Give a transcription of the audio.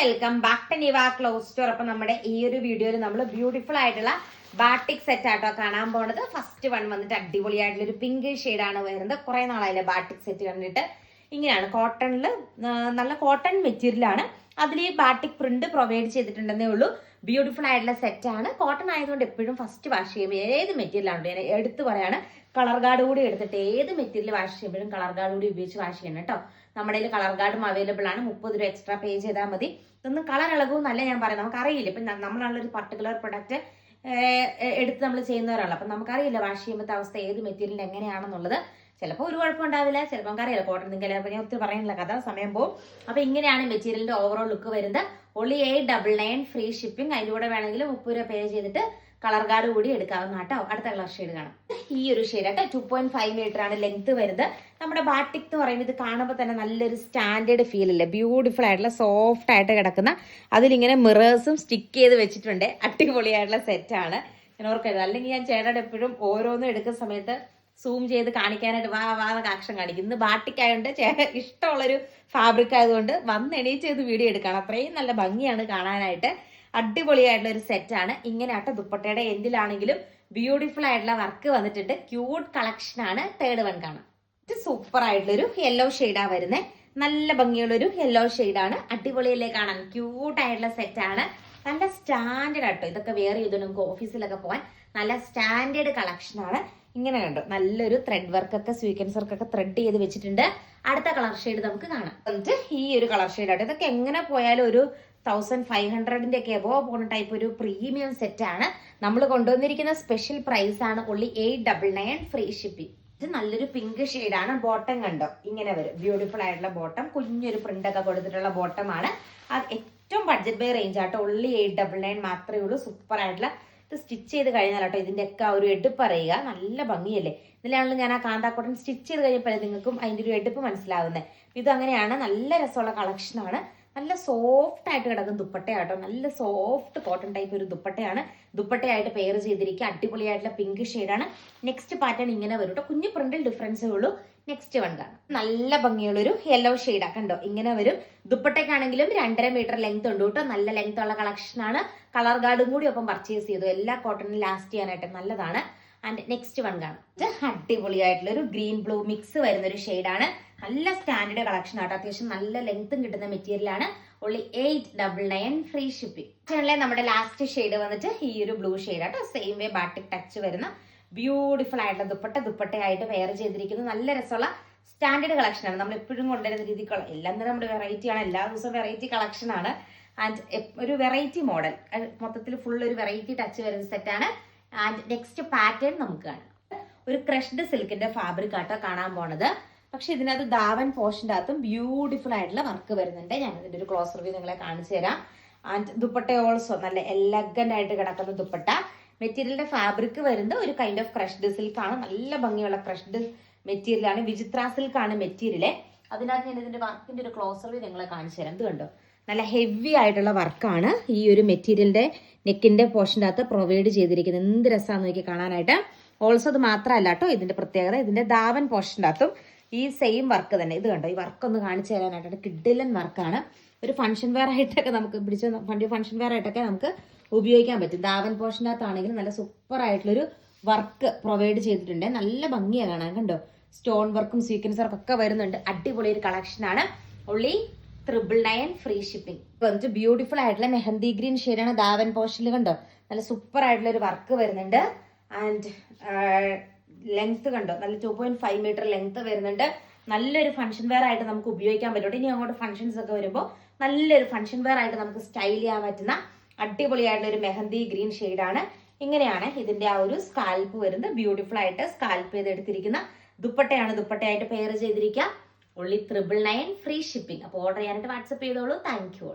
Welcome back to Niva cloth store അപ്പൊ നമ്മുടെ ഈ ഒരു വീഡിയോയിൽ നമ്മൾ ബ്യൂട്ടിഫുൾ ആയിട്ടുള്ള ബാട്ടിക് സെറ്റ് ആട്ടോ കാണാൻ പോണത്. ഫസ്റ്റ് വൺ വന്നിട്ട് അടിപൊളിയായിട്ടുള്ള ഒരു പിങ്ക് ആണ് വരുന്നത്. കുറെ നാളായില്ലേ ബാട്ടിക് സെറ്റ് കണ്ടിട്ട്. ഇങ്ങനെയാണ് കോട്ടണിൽ നല്ല കോട്ടൺ മെറ്റീരിയൽ ആണ്. അതിൽ ബാട്ടിക് പ്രിന്റ് പ്രൊവൈഡ് ചെയ്തിട്ടുണ്ടെന്നേ ഉള്ളൂ. ബ്യൂട്ടിഫുൾ ആയിട്ടുള്ള സെറ്റ് ആണ്. കോട്ടൺ ആയതുകൊണ്ട് എപ്പോഴും ഫസ്റ്റ് വാഷ് ചെയ്യുമ്പോൾ ഏത് മെറ്റീരിയലാണ് ഞാൻ എടുത്തു പറയാണ് കളർ ഗാർഡ് കൂടി എടുത്തിട്ട് ഏത് മെറ്റീരിയൽ വാഷ് ചെയ്യുമ്പോഴും കളർ ഗാർഡ് കൂടി ഉപയോഗിച്ച് വാഷ് ചെയ്യണം കേട്ടോ. നമ്മുടെ കയ്യിൽ കളർ ഗാർഡും അവൈലബിൾ ആണ്. മുപ്പത് രൂപ എക്സ്ട്രാ പേ ചെയ്താൽ മതി. ഇതൊന്നും കളർ ഇളകും നല്ല ഞാൻ പറയാം നമുക്കറിയില്ല. ഇപ്പം നമ്മളുള്ള ഒരു പർട്ടിക്കുലർ പ്രൊഡക്റ്റ് എടുത്ത് നമ്മൾ ചെയ്യുന്നവരാണല്ലോ. അപ്പം നമുക്കറിയില്ല വാഷ് ചെയ്യുമ്പോഴത്തെ അവസ്ഥ ഏത് മെറ്റീരിയൽ എങ്ങനെയാണെന്നുള്ളത്. ചിലപ്പോൾ ഒരു കുഴപ്പം ഉണ്ടാവില്ല ചിലപ്പോൾ നമുക്കറിയില്ല കോട്ടൺ നിങ്ങൾക്ക് ഞാൻ ഒത്തിരി പറയുന്നില്ല കഥ സമയം പോകും. അപ്പോൾ ഇങ്ങനെയാണ് മെറ്റീരിയലിന്റെ ഓവറോൾ ലുക്ക് വരുന്നത്. Only eight double nine free shipping അതിന്റെ കൂടെ വേണമെങ്കിൽ മുപ്പത് രൂപ പേ ചെയ്തിട്ട് കളർ കാർഡ് കൂടി എടുക്കാവുന്ന കേട്ടോ. അടുത്ത കളർ ഷെയ്ഡ് കാണാം. ഈ ഒരു ഷെയ്ഡ് കേട്ടോ ടു പോയിന്റ് ഫൈവ് മീറ്റർ ആണ് ലെങ്ത് വരുന്നത്. നമ്മുടെ ബാട്ടിക് എന്ന് പറയുന്നത് ഇത് കാണുമ്പോൾ തന്നെ നല്ലൊരു സ്റ്റാൻഡേർഡ് ഫീൽ അല്ലേ ബ്യൂട്ടിഫുൾ ആയിട്ടുള്ള സോഫ്റ്റ് ആയിട്ട് കിടക്കുന്ന അതിലിങ്ങനെ മിറേഴ്സും സ്റ്റിക്ക് ചെയ്ത് വെച്ചിട്ടുണ്ട്. അടിപൊളിയായിട്ടുള്ള സെറ്റാണ് ഞാൻ ഓർക്കരുത്. അല്ലെങ്കിൽ ഞാൻ ചേട്ടൻ എപ്പോഴും ഓരോന്നും എടുക്കുന്ന സമയത്ത് സൂം ചെയ്ത് കാണിക്കാനായിട്ട് വാ വാ ആക്ഷൻ കാണിക്കും. ഇന്ന് ബാട്ടിക്കായതുകൊണ്ട് ഇഷ്ടമുള്ളൊരു ഫാബ്രിക് ആയതുകൊണ്ട് വന്ന് എണീറ്റ് ചെയ്ത് വീഡിയോ എടുക്കണം. അത്രയും നല്ല ഭംഗിയാണ് കാണാനായിട്ട്. അടിപൊളിയായിട്ടുള്ള ഒരു സെറ്റാണ്. ഇങ്ങനെ ആട്ട ദുപ്പട്ടയുടെ എൻഡിലാണെങ്കിലും ബ്യൂട്ടിഫുൾ ആയിട്ടുള്ള വർക്ക് വന്നിട്ടുണ്ട്. ക്യൂട്ട് ആണ്. തേർഡ് വൺ കാണാം. ഇത് സൂപ്പർ ആയിട്ടുള്ളൊരു യെല്ലോ ഷെയ്ഡാ വരുന്നത് നല്ല ഭംഗിയുള്ളൊരു യെല്ലോ ഷെയ്ഡാണ് അടിപൊളിയല്ലേ കാണാം ക്യൂട്ട് ആയിട്ടുള്ള സെറ്റാണ് നല്ല സ്റ്റാൻഡേർഡ് ആട്ടോ. ഇതൊക്കെ വേറെ ചെയ്തു നമുക്ക് ഓഫീസിലൊക്കെ പോകാൻ നല്ല സ്റ്റാൻഡേർഡ് കളക്ഷനാണ് ഇങ്ങനെ കണ്ടു? നല്ലൊരു ത്രെഡ് വർക്ക് ഒക്കെ സ്വീക്കൻസ് വർക്ക് ഒക്കെ ത്രെഡ് ചെയ്ത് വെച്ചിട്ടുണ്ട്. അടുത്ത കളർ ഷെയ്ഡ് നമുക്ക് കാണാം. എന്നിട്ട് ഈ ഒരു കളർ ഷെയ്ഡ് ആട്ടോ. ഇതൊക്കെ എങ്ങനെ പോയാലും ഒരു തൗസൻഡ് ഫൈവ് ഹൺഡ്രഡിന്റെ ഒക്കെ എബോ പോകുന്ന ടൈപ്പ് ഒരു പ്രീമിയം സെറ്റ് ആണ്. നമ്മൾ കൊണ്ടുവന്നിരിക്കുന്ന സ്പെഷ്യൽ പ്രൈസ് ആണ് only eight double nine free shipping ഇത് നല്ലൊരു പിങ്ക് ആണ്. ബോട്ടം കണ്ടോ? ഇങ്ങനെ വരും. ബ്യൂട്ടിഫുൾ ആയിട്ടുള്ള ബോട്ടം കുഞ്ഞൊരു ഒക്കെ കൊടുത്തിട്ടുള്ള ബോട്ടം ആണ്. അത് ഏറ്റവും ബഡ്ജറ്റ് ബൈ റേഞ്ച് ആട്ടോ. ഉള്ളി എയ്റ്റ് ഡബിൾ നയൻ മാത്രമേ ഉള്ളൂ. സൂപ്പർ ആയിട്ടുള്ള ഇത് സ്റ്റിച്ച് ചെയ്ത് കഴിഞ്ഞാൽ കേട്ടോ ഇതിന്റെയൊക്കെ ഒരു എടുപ്പ് പറയുക. നല്ല ഭംഗിയല്ലേ? ഇതിലാണല്ലോ ഞാൻ ആ കാന്താക്കോട്ടൻ സ്റ്റിച്ച് ചെയ്ത് കഴിഞ്ഞപ്പോഴേ നിങ്ങൾക്കും അതിന്റെ ഒരു എടുപ്പ് മനസ്സിലാവുന്നത് ഇത് അങ്ങനെയാണ്. നല്ല രസമുള്ള കളക്ഷനാണ് നല്ല സോഫ്റ്റ് ആയിട്ട് കിടക്കുന്ന ദുപ്പട്ടയാട്ടോ നല്ല സോഫ്റ്റ് കോട്ടൺ ടൈപ്പ് ഒരു ദുപ്പട്ടയാണ്. ദുപ്പട്ടയായിട്ട് പെയർ ചെയ്തിരിക്കുക. അടിപൊളിയായിട്ടുള്ള പിങ്ക് ഷെയ്ഡാണ് നെക്സ്റ്റ് പാറ്റേൺ ഇങ്ങനെ വരും കേട്ടോ. കുഞ്ഞു പ്രിന്റിൽ ഡിഫറൻസേ ഉള്ളൂ. നെക്സ്റ്റ് വൺ കാണാം നല്ല ഭംഗിയുള്ള ഭംഗിയുള്ളൊരു യെല്ലോ ഷെയ്ഡാ കണ്ടോ? ഇങ്ങനെ വരും. ദുപ്പട്ടയ്ക്കാണെങ്കിലും രണ്ടര മീറ്റർ ലെങ്ത് ഉണ്ട് കേട്ടോ. നല്ല ലെങ്ത് ഉള്ള കളക്ഷൻ ആണ്. കളർ ഗാർഡും കൂടി ഒപ്പം പർച്ചേസ് ചെയ്തു. എല്ലാ കോട്ടണും ലാസ്റ്റ് ചെയ്യാനായിട്ട് നല്ലതാണ്. ആൻഡ് നെക്സ്റ്റ് വൺ കാണാം അടിപൊളിയായിട്ടുള്ള ഒരു ഗ്രീൻ ബ്ലൂ മിക്സ് വരുന്ന ഒരു ഷെയ്ഡാണ് നല്ല സ്റ്റാൻഡേർഡ് കളക്ഷൻ ആട്ടോ അത്യാവശ്യം നല്ല ലെങ്ത്തും കിട്ടുന്ന മെറ്റീരിയലാണ് only eight double nine free shipping നമ്മുടെ ലാസ്റ്റ് ഷെയ്ഡ് വന്നിട്ട് ഈ ഒരു ബ്ലൂ ഷെയ്ഡ് ആട്ടോ സെയിം വേ ബാട്ടിക് ടച്ച് വരുന്ന ബ്യൂട്ടിഫുൾ ആയിട്ടുള്ള ദുപ്പട്ട ദുപ്പട്ടയായിട്ട് വെയർ ചെയ്തിരിക്കുന്നത്. നല്ല രസമുള്ള സ്റ്റാൻഡേർഡ് കളക്ഷൻ ആണ്. നമ്മൾ എപ്പോഴും കൊണ്ടുവരുന്ന രീതിക്കുള്ള എല്ലാം തന്നെ നമ്മുടെ വെറൈറ്റി ആണ്. എല്ലാ ദിവസവും വെറൈറ്റി കളക്ഷൻ ആണ്. ആൻഡ് ഒരു വെറൈറ്റി മോഡൽ മൊത്തത്തിൽ ഫുൾ ഒരു വെറൈറ്റി ടച്ച് വരുന്ന ആണ്. ആൻഡ് നെക്സ്റ്റ് പാറ്റേൺ നമുക്ക് കാണാം. ഒരു ക്രഷ്ഡ് സിൽക്കിന്റെ ഫാബ്രിക് ആട്ടോ കാണാൻ പോണത്. പക്ഷെ ഇതിനകത്ത് ദാവൻ പോർഷന്റെ അകത്തും ബ്യൂട്ടിഫുൾ ആയിട്ടുള്ള വർക്ക് വരുന്നുണ്ട്. ഞാൻ ഇതിന്റെ ഒരു ക്ലോസ് റിവ്യൂ നിങ്ങളെ കാണിച്ചു തരാം. ആൻഡ് ദുപ്പട്ട ഓൾസോ നല്ല എലഗന്റ് ആയിട്ട് കിടക്കുന്ന ദുപ്പട്ട. മെറ്റീരിയലിന്റെ ഫാബ്രിക് വരുന്നത് ഒരു കൈൻഡ് ഓഫ് ക്രഷ്ഡ് സിൽക്ക് ആണ്. നല്ല ഭംഗിയുള്ള ക്രഷ്ഡ് മെറ്റീരിയലാണ് വിചിത്ര സിൽക്ക് ആണ് മെറ്റീരിയൽ അതിനകത്ത് ഞാൻ ഇതിന്റെ വർക്കിന്റെ ഒരു ക്ലോസർ നിങ്ങളെ കാണിച്ചു തരാം. ഇത് കണ്ടോ? നല്ല ഹെവി ആയിട്ടുള്ള വർക്കാണ് ഈ ഒരു മെറ്റീരിയലിന്റെ നെക്കിന്റെ പോർഷന്റെ അകത്ത് പ്രൊവൈഡ് ചെയ്തിരിക്കുന്നത്. എന്ത് രസമാണെന്ന് നോക്കി കാണാനായിട്ട്. ഓൾസോ അത് മാത്രമല്ല കേട്ടോ ഇതിന്റെ പ്രത്യേകത. ഇതിന്റെ ദാവൻ പോർഷന്റെ അകത്തും ഈ സെയിം വർക്ക് തന്നെ. ഇത് കണ്ടോ? ഈ വർക്ക് ഒന്ന് കാണിച്ചു തരാനായിട്ട്. കിഡിലൻ വർക്കാണ് ഒരു ഫംഗ്ഷൻ വെയർ ആയിട്ടൊക്കെ നമുക്ക് പിടിച്ച ഫംഗ്ഷൻ വെയർ ആയിട്ടൊക്കെ നമുക്ക് ഉപയോഗിക്കാൻ പറ്റും. ദാവൻ പോർഷന്റെ അകത്താണെങ്കിലും നല്ല സൂപ്പർ ആയിട്ടുള്ളൊരു വർക്ക് പ്രൊവൈഡ് ചെയ്തിട്ടുണ്ട്. നല്ല ഭംഗിയാണ് കാണാൻ കണ്ടോ? സ്റ്റോൺ വർക്കും സീക്വൻസ് വർക്കും ഒക്കെ വരുന്നുണ്ട്. അടിപൊളി ഒരു കളക്ഷനാണ് only triple nine free shipping വന്നിട്ട് ബ്യൂട്ടിഫുൾ ആയിട്ടുള്ള മെഹന്തി ഗ്രീൻ ഷെയ്ഡാണ് ദാവൻ പോഷനിൽ കണ്ടോ? നല്ല സൂപ്പർ ആയിട്ടുള്ള ഒരു വർക്ക് വരുന്നുണ്ട് ആൻഡ് ലെങ്ത് കണ്ടോ? നല്ല two point five metre length വരുന്നുണ്ട്. നല്ലൊരു ഫംഗ്ഷൻ വെയർ ആയിട്ട് നമുക്ക് ഉപയോഗിക്കാൻ പറ്റും. ഇനി അങ്ങോട്ട് ഫംഗ്ഷൻസ് ഒക്കെ വരുമ്പോൾ നല്ലൊരു ഫംഗ്ഷൻ വെയർ ആയിട്ട് നമുക്ക് സ്റ്റൈൽ ചെയ്യാൻ പറ്റുന്ന അടിപൊളിയായിട്ടുള്ള ഒരു മെഹന്തി ഗ്രീൻ ഷെയ്ഡാണ് ഇങ്ങനെയാണ് ഇതിന്റെ ആ ഒരു സ്കാൽപ്പ് വരുന്നത്. ബ്യൂട്ടിഫുൾ ആയിട്ട് സ്കാൽപ്പ് ചെയ്ത് എടുത്തിരിക്കുന്ന ദുപ്പട്ടയാണ് ദുപ്പട്ടയായിട്ട് പെയർ ചെയ്തിരിക്കുക. Only triple nine free shipping അപ്പോൾ ഓർഡർ ചെയ്യാനായിട്ട് വാട്സപ്പ് ചെയ്തോളൂ. Thank you